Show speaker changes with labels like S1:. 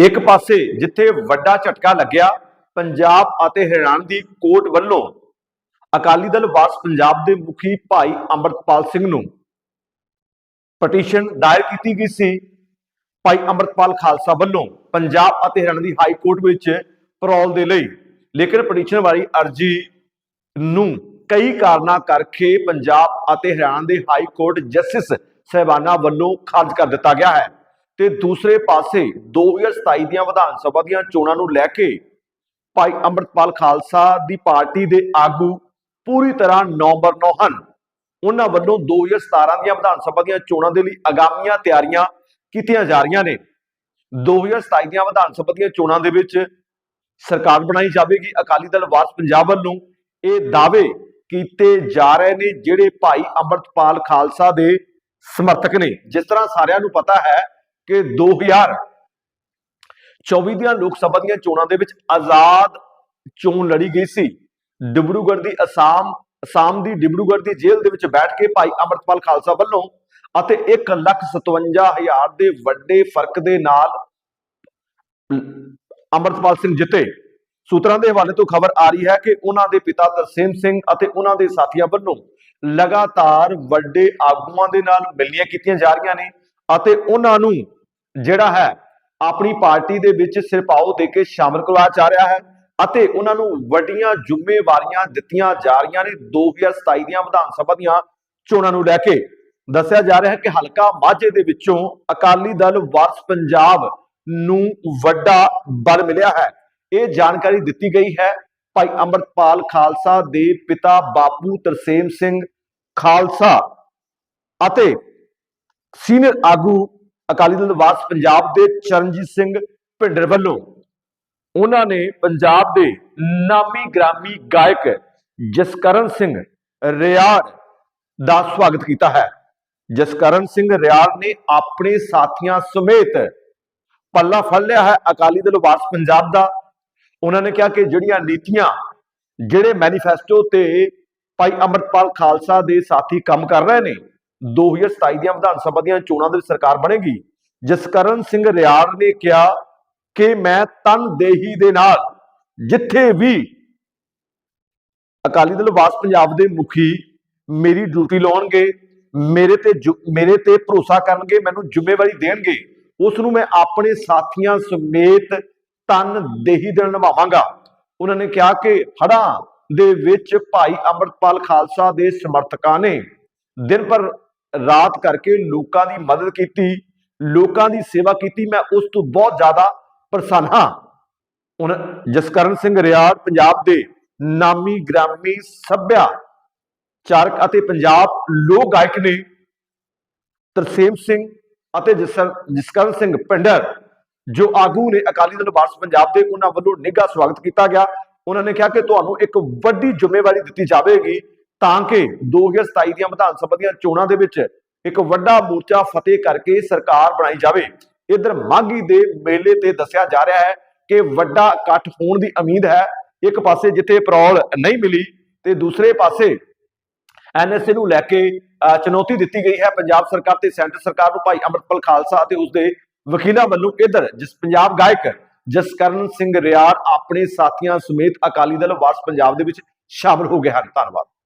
S1: ਇੱਕ ਪਾਸੇ ਜਿੱਥੇ ਵੱਡਾ ਝਟਕਾ ਲੱਗਿਆ, ਪੰਜਾਬ ਅਤੇ ਹਰਿਆਣਾ ਦੀ ਕੋਰਟ ਵੱਲੋਂ ਅਕਾਲੀ ਦਲ ਵਾਸ ਪੰਜਾਬ ਦੇ ਮੁਖੀ ਭਾਈ ਅੰਮ੍ਰਿਤਪਾਲ ਸਿੰਘ ਨੂੰ ਪਟੀਸ਼ਨ ਦਾਇਰ ਕੀਤੀ ਗਈ ਸੀ। ਭਾਈ ਅੰਮ੍ਰਿਤਪਾਲ ਖਾਲਸਾ ਵੱਲੋਂ ਪੰਜਾਬ ਅਤੇ ਹਰਿਆਣਾ ਦੀ ਹਾਈ ਕੋਰਟ ਵਿੱਚ ਪਰੋਲ ਦੇ ਲਈ, ਲੇਕਿਨ ਪਟੀਸ਼ਨ ਵਾਲੀ ਅਰਜੀ ਨੂੰ ਕਈ ਕਾਰਨਾਂ ਕਰਕੇ ਪੰਜਾਬ ਅਤੇ ਹਰਿਆਣਾ ਦੇ ਹਾਈ ਕੋਰਟ ਜਸਟਿਸ ਸਹਿਬਾਨਾ ਵੱਲੋਂ ਖਾਰਜ ਕਰ ਦਿੱਤਾ ਗਿਆ ਹੈ। ਤੇ ਦੂਸਰੇ ਪਾਸੇ 2027 ਦੀਆਂ ਵਿਧਾਨ ਸਭਾ ਦੀਆਂ ਚੋਣਾਂ ਨੂੰ ਲੈ ਕੇ ਭਾਈ ਅੰਮ੍ਰਿਤਪਾਲ ਖਾਲਸਾ ਦੀ ਪਾਰਟੀ ਦੇ ਆਗੂ ਪੂਰੀ ਤਰ੍ਹਾਂ ਨੌਂਬਰ 9 ਹਨ। ਉਹਨਾਂ ਵੱਲੋਂ 2017 ਦੀਆਂ ਵਿਧਾਨ ਸਭਾ ਦੀਆਂ ਚੋਣਾਂ ਦੇ ਲਈ ਆਗਾਮੀਆਂ ਤਿਆਰੀਆਂ ਕੀਤੀਆਂ ਜਾ ਰਹੀਆਂ ਨੇ। 2027 ਦੀਆਂ ਵਿਧਾਨ ਸਭਾ ਦੀਆਂ ਚੋਣਾਂ ਦੇ ਵਿੱਚ ਸਰਕਾਰ ਬਣਾਈ ਜਾਵੇਗੀ। ਅਕਾਲੀ ਦਲ ਵਾਸ ਪੰਜਾਬ ਵੱਲੋਂ ਇਹ ਦਾਅਵੇ ਕੀਤੇ ਜਾ ਰਹੇ ਨੇ, ਜਿਹੜੇ ਭਾਈ ਅੰਮ੍ਰਿਤਪਾਲ ਖਾਲਸਾ ਦੇ ਸਮਰਥਕ ਨੇ। ਜਿਸ ਤਰ੍ਹਾਂ ਸਾਰਿਆਂ ਨੂੰ ਪਤਾ ਹੈ ਕਿ 2024 ਦੀਆਂ ਲੋਕ ਸਭਾ ਦੀਆਂ ਚੋਣਾਂ ਦੇ ਵਿੱਚ ਆਜ਼ਾਦ ਚੋਣ ਲੜੀ ਗਈ ਸੀ। ਡਿਬਰੂਗੜ੍ਹ ਦੀ ਅਸਾਮ ਅਸਾਮ ਦੀ ਡਿਬਰੂਗੜ੍ਹ ਦੀ ਜੇਲ੍ਹ ਦੇ ਵਿੱਚ ਬੈਠ ਕੇ ਭਾਈ ਅੰਮ੍ਰਿਤਪਾਲ ਖਾਲਸਾ ਵੱਲੋਂ ਅਤੇ 157000 ਦੇ ਵੱਡੇ ਫ਼ਰਕ ਦੇ ਨਾਲ ਅੰਮ੍ਰਿਤਪਾਲ ਸਿੰਘ ਜਿੱਤੇ। ਸੂਤਰਾਂ ਦੇ ਹਵਾਲੇ ਤੋਂ ਖਬਰ ਆ ਰਹੀ ਹੈ ਕਿ ਉਹਨਾਂ ਦੇ ਪਿਤਾ ਤਰਸੇਮ ਸਿੰਘ ਅਤੇ ਉਹਨਾਂ ਦੇ ਸਾਥੀਆਂ ਵੱਲੋਂ ਲਗਾਤਾਰ ਵੱਡੇ ਆਗੂਆਂ ਦੇ ਨਾਲ ਮਿਲਣੀਆਂ ਕੀਤੀਆਂ ਜਾ ਰਹੀਆਂ ਨੇ ਅਤੇ ਉਹਨਾਂ ਨੂੰ ਜਿਹੜਾ ਹੈ, ਆਪਣੀ ਪਾਰਟੀ ਦੇ ਵਿੱਚ ਸਿਰਪਾਓ ਦੇ ਕੇ ਸ਼ਾਮਲ ਕਰਵਾ ਚਾ ਰਿਹਾ ਹੈ ਅਤੇ ਉਹਨਾਂ ਨੂੰ ਵੱਡੀਆਂ ਜ਼ਿੰਮੇਵਾਰੀਆਂ ਦਿੱਤੀਆਂ ਜਾ ਰਹੀਆਂ ਨੇ 2027 ਦੀਆਂ ਵਿਧਾਨ ਸਭਾ ਦੀਆਂ ਚੋਣਾਂ ਨੂੰ ਲੈ ਕੇ। ਦੱਸਿਆ ਜਾ ਰਿਹਾ ਹੈ ਕਿ ਹਲਕਾ ਮਾਝੇ ਦੇ ਵਿੱਚੋਂ ਅਕਾਲੀ ਦਲ ਵਾਰਸ ਪੰਜਾਬ ਨੂੰ ਵੱਡਾ ਬਲ ਮਿਲਿਆ ਹੈ। ਇਹ ਜਾਣਕਾਰੀ ਦਿੱਤੀ ਗਈ ਹੈ ਭਾਈ ਅੰਮ੍ਰਿਤਪਾਲ ਖਾਲਸਾ ਦੇ ਪਿਤਾ ਬਾਪੂ ਤਰਸੇਮ ਸਿੰਘ ਖਾਲਸਾ ਅਤੇ ਸੀਨੀਅਰ ਆਗੂ ਅਕਾਲੀ ਦਲ ਵਾਸ ਪੰਜਾਬ ਦੇ ਚਰਨਜੀਤ ਸਿੰਘ ਭਿੰਡਰ ਵੱਲੋਂ ਉਹਨਾਂ ਨੇ ਪੰਜਾਬ ਦੇ ਨਾਮੀ ਗ੍ਰਾਮੀ ਗਾਇਕ ਜਸਕਰਨ ਸਿੰਘ ਰਿਆੜ ਦਾ ਸਵਾਗਤ ਕੀਤਾ ਹੈ। ਜਸਕਰਨ ਸਿੰਘ ਰਿਆੜ ਨੇ ਆਪਣੇ ਸਾਥੀਆਂ ਸਮੇਤ ਪੱਲਾ ਫੜ ਲਿਆ ਹੈ ਅਕਾਲੀ ਦਲ ਵਾਸ ਪੰਜਾਬ ਦਾ। ਉਹਨਾਂ ਨੇ ਕਿਹਾ ਕਿ ਜਿਹੜੀਆਂ ਨੀਤੀਆਂ, ਜਿਹੜੇ ਮੈਨੀਫੈਸਟੋ ਤੇ ਭਾਈ ਅੰਮ੍ਰਿਤਪਾਲ ਖਾਲਸਾ ਦੇ ਸਾਥੀ ਕੰਮ ਕਰ ਰਹੇ ਨੇ 2027 ਦੀਆਂ ਵਿਧਾਨ ਸਭਾ ਦੀਆਂ ਚੋਣਾਂ ਦੇ ਵਿੱਚ ਸਰਕਾਰ ਬਣੇਗੀ। ਜਸਕਰਨ ਸਿੰਘ ਰਿਆੜ ਨੇ ਕਿਹਾ ਕਿ ਮੈਂ ਤਨਦੇਹੀ ਦੇ ਨਾਲ ਜਿੱਥੇ ਵੀ ਅਕਾਲੀ ਦਲ ਵਾਸ ਪੰਜਾਬ ਦੇ ਮੁਖੀ ਮੇਰੀ ਡਿਊਟੀ ਲਾਉਣਗੇ, ਮੇਰੇ ਤੇ ਮੇਰੇ ਤੇ ਭਰੋਸਾ ਕਰਨਗੇ, ਮੈਨੂੰ ਜ਼ਿੰਮੇਵਾਰੀ ਦੇਣਗੇ ਉਸ ਨੂੰ ਮੈਂ ਆਪਣੇ ਸਾਥੀਆਂ ਸਮੇਤ ਤਨਦੇਹੀ ਦੇ ਨਿਭਾਵਾਂਗਾ। ਉਹਨਾਂ ਨੇ ਕਿਹਾ ਕਿ ਹੜਾਂ ਦੇ ਵਿੱਚ ਭਾਈ ਅੰਮ੍ਰਿਤਪਾਲ ਖਾਲਸਾ ਦੇ ਸਮਰਥਕਾਂ ਨੇ ਦਿਨ ਪਰ ਰਾਤ ਕਰਕੇ ਲੋਕਾਂ ਦੀ ਮਦਦ ਕੀਤੀ, ਲੋਕਾਂ ਦੀ ਸੇਵਾ ਕੀਤੀ, ਮੈਂ ਉਸ ਤੋਂ ਬਹੁਤ ਜ਼ਿਆਦਾ ਪ੍ਰਸੰਨ ਹਾਂ। ਹੁਣ ਜਸਕਰਨ ਸਿੰਘ ਰਿਆੜ ਪੰਜਾਬ ਦੇ ਨਾਮੀ ਗ੍ਰਾਮੀ ਸੱਭਿਆਚਾਰਕ ਅਤੇ ਪੰਜਾਬ ਲੋਕ ਗਾਇਕ ਨੇ ਤਰਸੇਮ ਸਿੰਘ ਅਤੇ ਜਸਰ- ਜਸਕਰਨ ਸਿੰਘ ਪਿੰਡਰ, ਜੋ ਆਗੂ ਨੇ ਅਕਾਲੀ ਦਲ ਵਾਰਸ ਪੰਜਾਬ ਦੇ, ਉਹਨਾਂ ਵੱਲੋਂ ਨਿੱਘਾ ਸਵਾਗਤ ਕੀਤਾ ਗਿਆ। ਉਹਨਾਂ ਨੇ ਕਿਹਾ ਕਿ ਤੁਹਾਨੂੰ ਇੱਕ ਵੱਡੀ ਜ਼ਿੰਮੇਵਾਰੀ ਦਿੱਤੀ ਜਾਵੇਗੀ। ਤਾਂ ਕਿ 2027 ਦੀਆਂ ਵਿਧਾਨ ਸਭਾ ਦੀਆਂ ਚੋਣਾਂ ਦੇ ਵਿੱਚ ਇੱਕ ਵੱਡਾ ਮੋਰਚਾ ਫਤਿਹ ਕਰਕੇ ਸਰਕਾਰ ਬਣਾਈ ਜਾਵੇ। ਇਧਰ ਮਾਗੀ ਦੇ ਮੇਲੇ ਤੇ ਦੱਸਿਆ ਜਾ ਰਿਹਾ ਹੈ ਕਿ ਵੱਡਾ ਇਕੱਠ ਹੋਣ ਦੀ ਉਮੀਦ ਹੈ। ਇੱਕ ਪਾਸੇ ਜਿੱਥੇ ਪੈਰੋਲ ਨਹੀਂ ਮਿਲੀ ਤੇ ਦੂਸਰੇ ਪਾਸੇ ਐਨਐਸਏ ਨੂੰ ਲੈ ਕੇ ਅਹ, ਚੁਣੌਤੀ ਦਿੱਤੀ ਗਈ ਹੈ। ਪੰਜਾਬ ਸਰਕਾਰ ਤੇ ਸੈਂਟਰ ਸਰਕਾਰ ਨੂੰ ਭਾਈ ਅੰਮ੍ਰਿਤਪਾਲ ਖਾਲਸਾ ਅਤੇ ਉਸਦੇ ਵਕੀਲਾਂ ਵੱਲੋਂ ਇਧਰ ਜਿਸ ਪੰਜਾਬ ਗਾਇਕ ਜਸਕਰਨ ਸਿੰਘ ਰਿਆੜ ਆਪਣੇ ਸਾਥੀਆਂ ਸਮੇਤ ਅਕਾਲੀ ਦਲ ਵਾਰਸ ਪੰਜਾਬ ਦੇ ਵਿੱਚ ਸ਼ਾਮਲ ਹੋ ਗਏ ਹਨ। ਧੰਨਵਾਦ।